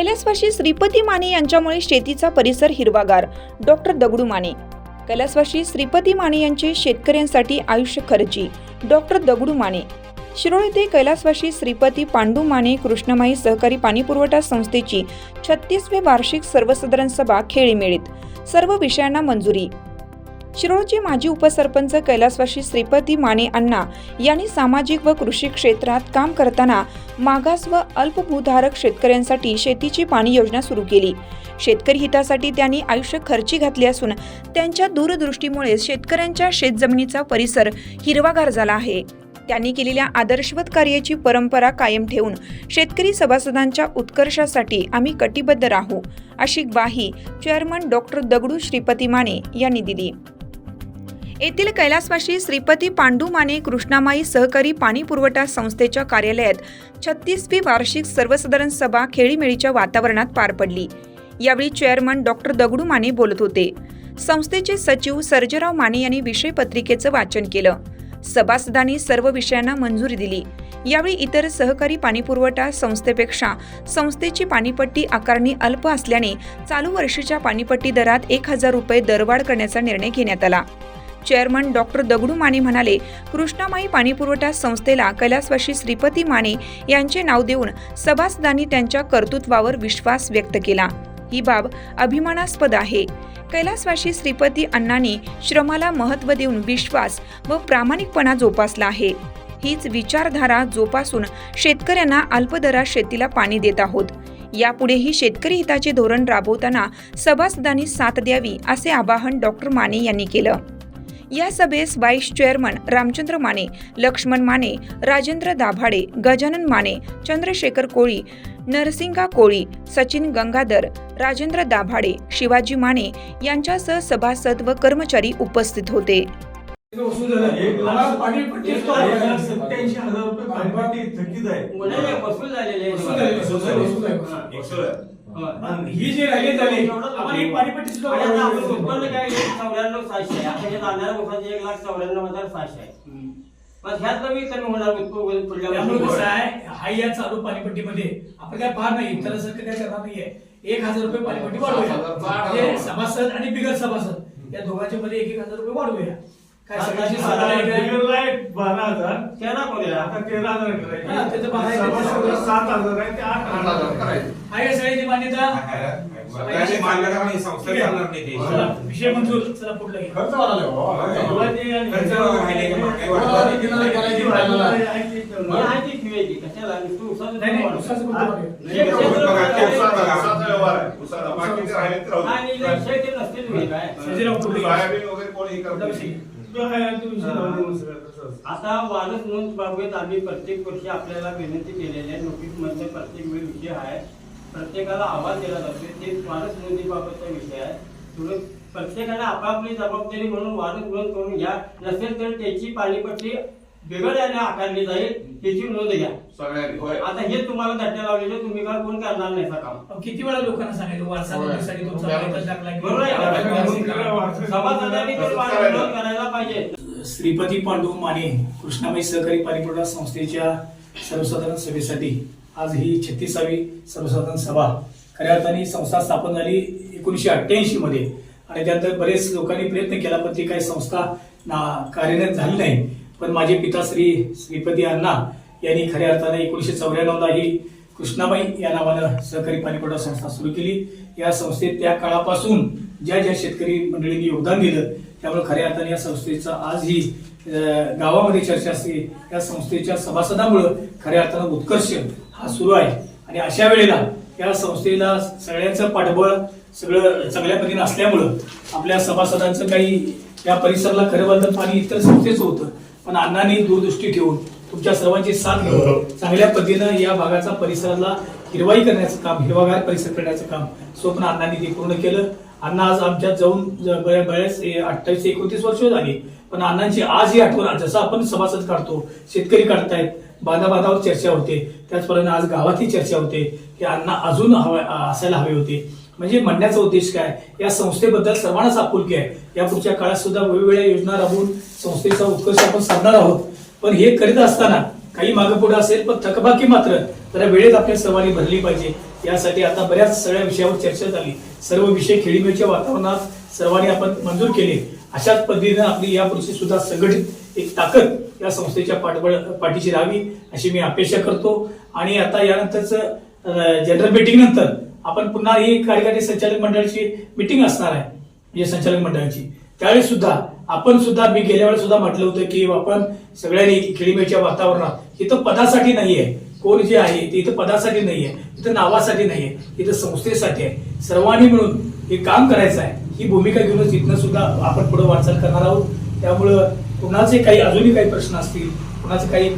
कैलासवाशी श्रीपती माने यांच्यामुळे शेतीचा परिसर हिरवागार. डॉक्टर दगडू माने. कैलासवाशी श्रीपती माने यांचे शेतकऱ्यांसाठी आयुष्य खर्ची. डॉक्टर दगडू माने. शिरोळ येथे कैलासवाशी श्रीपती पांडू माने कृष्णमाई सहकारी पाणीपुरवठा संस्थेची छत्तीसवी वार्षिक सर्वसाधारण सभा खेळीमेळीत. सर्व विषयांना मंजुरी. शिरोळचे माजी उपसरपंच कैलासवाशी श्रीपती माने अण्णा यांनी सामाजिक व कृषी क्षेत्रात काम करताना मागास व अल्पभूधारक शेतकऱ्यांसाठी शेतीची पाणी योजना सुरू केली. शेतकरी हितासाठी त्यांनी आयुष्य खर्ची घातले असून त्यांच्या दूरदृष्टीमुळे शेतकऱ्यांच्या शेतजमिनीचा परिसर हिरवागार झाला आहे. त्यांनी केलेल्या आदर्शवत कार्याची परंपरा कायम ठेवून शेतकरी सभासदांच्या उत्कर्षासाठी आम्ही कटिबद्ध राहू अशी ग्वाही चेअरमन डॉक्टर दगडू श्रीपती माने यांनी दिली. येथील कैलासवाशी श्रीपती पांडू माने कृष्णामाई सहकारी पाणी पुरवठा संस्थेच्या कार्यालयात छत्तीसवी वार्षिक सर्वसाधारण सभा खेळीमेळीच्या वातावरणात पार पडली. यावेळी चेअरमन डॉक्टर दगडू माने बोलत होते. संस्थेचे सचिव सर्जराव माने यांनी विषय पत्रिकेचं वाचन केलं. सभासदांनी सर्व विषयांना मंजुरी दिली. यावेळी इतर सहकारी पाणीपुरवठा संस्थेपेक्षा संस्थेची पाणीपट्टी आकारणी अल्प असल्याने चालू वर्षीच्या पाणीपट्टी दरात एक हजार रुपये दरवाढ करण्याचा निर्णय घेण्यात आला. चेअरमन डॉक्टर दगडू माने म्हणाले कृष्णामाई पाणीपुरवठा संस्थेला कैलासवाशी श्रीपती माने यांचे नाव देऊन सभासदांनी त्यांच्या कर्तृत्वावर विश्वास व्यक्त केला. ही बाब अभिमानास्पद आहे. कैलासवाशी श्रीपती अण्णांनी श्रमाला महत्त्व देऊन विश्वास व प्रामाणिकपणा जोपासला आहे. हीच विचारधारा जोपासून शेतकऱ्यांना अल्पदरात शेतीला पाणी देत आहोत. यापुढेही शेतकरी हिताचे धोरण राबवताना सभासदांनी साथ द्यावी असे आवाहन डॉक्टर माने यांनी केलं. या सभेस व्हाईस चेअरमन रामचंद्र माने लक्ष्मण माने राजेंद्र दाभाडे गजानन माने चंद्रशेखर कोळी नरसिंगा कोळी सचिन गंगाधर राजेंद्र दाभाडे शिवाजी माने यांच्यासह सभासद व कर्मचारी उपस्थित होते. आहे हा. जी राहिली झाली आम्हाला ही पाणीपट्टी सुद्धा. उत्पन्न काय एक चौऱ्याण्णव सहाशे आहे. आता हे जाणाऱ्या वर्षाचे एक लाख चौऱ्याण्णव हजार सहाशे आहे. पण ह्यात मी कमी होणार पुढल्या आहे हा या चालू पाणीपट्टीमध्ये आपण काय पाहत नाही इतरांसारखं काय करणार नाहीये. एक हजार रुपये पाणीपट्टी वाढवूया. म्हणजे सभासद आणि बिगर सभासद या दोघांच्या मध्ये एक एक हजार रुपये वाढवूया. काय सगळ्यांची बारा हजार. तेरा करूया आता तेरा हजार हा, त्याचं बारा आहे, करायचे त्याचं सभासद सात हजार आहे ते आठ हजार. आहे का सगळ्याची मान्यता? संस्था चालणार नाही विषय मंजूर. चला पुढला घे. खर्च वाढायला हो. आणि- खर्च की वाढली. नाही नाही हा. हे उसाचं व्यवहार आहे. उसाचा बाकीचे राहिले ते राहू दे. घे. सोयाबीन वगैरे कोणी हे करत पुढला नाही. आता वारस नोंद बाबतीत आम्ही प्रत्येक वर्षी आपल्याला विनंती केलेली आहे नोटीसमध्ये प्रत्येक वेळ विषय आहे. प्रत्येकाला आवाज दिला जातो ते वारस नोंदीबाबतचा विषय आहे. थोडं प्रत्येकाने आपापली जबाबदारी म्हणून वारस नोंद करून घ्या. नसेल तर त्याची पाणीपट्टी बिघडल्याने आकारली जाईल त्याची नोंद घ्या सगळ्यांनी होय. आता हे तुम्हाला धट्ट्या लावलेले तुम्ही काय कोण करणार नाही काम अहो, किती वेळा लोकांना सांगायचं वारसा होय. नोंदणीसाठी तुमचा बरोबर. प्रयत्न टाकला की- बरोबर आहे का? वारसा करा. सभासदांनी ते वारस नोंद करायला पाहिजे श्रीपती पांडू माने कृष्णाबाई सहकारी पाणीपुरवठा संस्थेच्या सर्वसाधारण सभेसाठी आज ही छत्तीसावी सर्वसाधारण सभा खऱ्या अर्थाने संस्था स्थापन झाली एकोणीसशे अठ्ठ्याऐंशी मध्ये आणि त्यानंतर बरेच लोकांनी प्रयत्न केला पण ती काही संस्था ना- कार्यरत झाली नाही पण माझे पिता श्री श्रीपती अण्णा यांनी खऱ्या अर्थाने एकोणीसशे चौऱ्याण्णवला ही कृष्णाबाई या नावानं सहकारी पाणीपुरवठा संस्था सुरू केली. या संस्थेत त्या काळापासून ज्या ज्या शेतकरी मंडळींनी योगदान दिलं त्यामुळे खऱ्या अर्थाने या संस्थेचा आज ही गावामध्ये चर्चा असते. या संस्थेच्या सभासदामुळं खऱ्या अर्थानं उत्कर्ष हा सुरू आहे. आणि अशा वेळेला या संस्थेला सगळ्यांचं पाठबळ सगळं चांगल्या पद्धतीने असल्यामुळं आपल्या सभासदांचं काही या परिसराला खरं बांधलं पाणी इतर संस्थेचं होतं. पण अण्णांनी दूरदृष्टी ठेवून तुमच्या सर्वांची साथ घेऊन चांगल्या पद्धतीनं या भागाचा परिसराला हिरवाई करण्याचं काम हिरवागार परिसर करण्याचं काम स्वप्न अण्णांनी ते पूर्ण केलं. अण्णा आज आमच्यात जाऊन बऱ्याच अठ्ठावीस एकोणतीस वर्ष झाली. पण अण्णांची आज ही आठवण जसं आपण सभासद काढतो शेतकरी काढतायत बाधा बाधावर चर्चा होते. त्याचप्रमाणे आज गावातही चर्चा होते की अण्णा अजून हवे असायला हवे होते. म्हणजे म्हणण्याचा उद्देश काय? या संस्थेबद्दल सर्वांनाच आपुलकी आहे. या पुढच्या काळात सुद्धा वेगवेगळ्या योजना राबवून संस्थेचा उत्कर्ष आपण साधणार आहोत. पण हे करीत असताना काही मागे पुढे असेल पण थकबाकी मात्र. जरा वेळेत आपल्या सर्वांनी भरली पाहिजे. यासाठी आता बऱ्याच सगळ्या विषयावर चर्चा झाली. सर्व विषय खेळीमेळीच्या वातावरणात सर्वांनी आपण मंजूर केले. अशाच पद्धतीनं आपली यापुढची सुद्धा संघटित एक ताकद या संस्थेच्या पाठबळ पाठीशी राहावी अशी मी अपेक्षा करतो. आणि आता यानंतरच जनरल मिटिंग नंतर आपण पुन्हा ही कार्यकारी संचालक मंडळाची मीटिंग असणार आहे. म्हणजे संचालक मंडळाची. त्यावेळी सुद्धा आपण सुद्धा मी गेल्या वेळेस सुद्धा म्हटलं होतं की आपण सगळ्यांनी खेळीमेळच्या वातावरणात इथं पदासाठी नाहीये. कोण जे आहे ते इथं पदासाठी नाहीये. इथं नावासाठी नाहीये. इथं संस्थेसाठी आहे. सर्वांनी मिळून हे काम करायचं आहे. ही भूमिका घेऊनच इथनं सुद्धा आपण पुढे वाटचाल करणार आहोत. त्यामुळं कुणाचे काही अजूनही काही प्रश्न असतील कुणाचे काही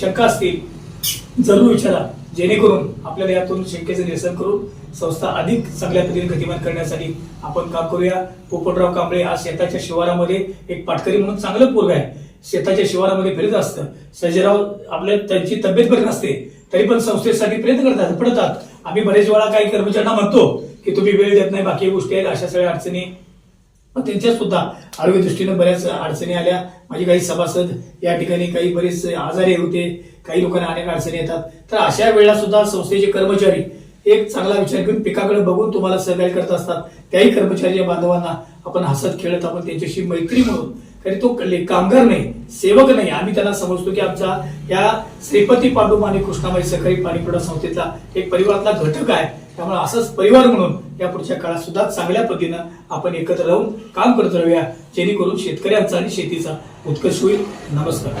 शंका असतील जरूर विचारा. जेणेकरून आपल्याला यातून शंकेचं निरसन करून संस्था अधिक चांगल्या पद्धतीने गतिमान करण्यासाठी आपण काम करूया. पोपटराव कांबळे आज शेताच्या शिवारामध्ये एक पाटकरी म्हणून चांगलं पोरग आहे. शेताच्या शिवारामध्ये फिरत असतं. सर्जेराव आपल्या त्यांची तब्येत बरी नसते तरी पण संस्थेसाठी प्रयत्न करतात पडतात आम्ही बरेच वेळा काही कर्मचाऱ्यांना म्हणतो की तुम्ही वेळ देत नाही बाकी गोष्टी आहेत अशा सगळ्या अडचणी. पण त्यांच्या सुद्धा आरोग्य दृष्टीनं बऱ्याच अडचणी आल्या. माझे काही सभासद या ठिकाणी काही बरेच आजारी होते. काही लोकांना अनेक अडचणी येतात. तर अशा वेळेला सुद्धा संस्थेचे कर्मचारी एक चांगला विचार घेऊन पिकाकडे बघून तुम्हाला सहकार्य करत असतात. त्याही कर्मचारी बांधवांना आपण हसत खेळत आपण त्यांच्याशी मैत्री म्हणून. कारण तो कामगार नाही सेवक नाही. आम्ही त्यांना समजतो की आमचा या श्रीपती पांडू आणि कृष्णाबाई सहकारी पाणीपुरा संस्थेचा एक परिवारातला घटक आहे. त्यामुळे असंच परिवार म्हणून या पुढच्या काळात सुद्धा चांगल्या पद्धतीनं आपण एकत्र राहून काम करत राहूया. जेणेकरून शेतकऱ्यांचा आणि शेतीचा उत्कर्ष होईल. नमस्कार.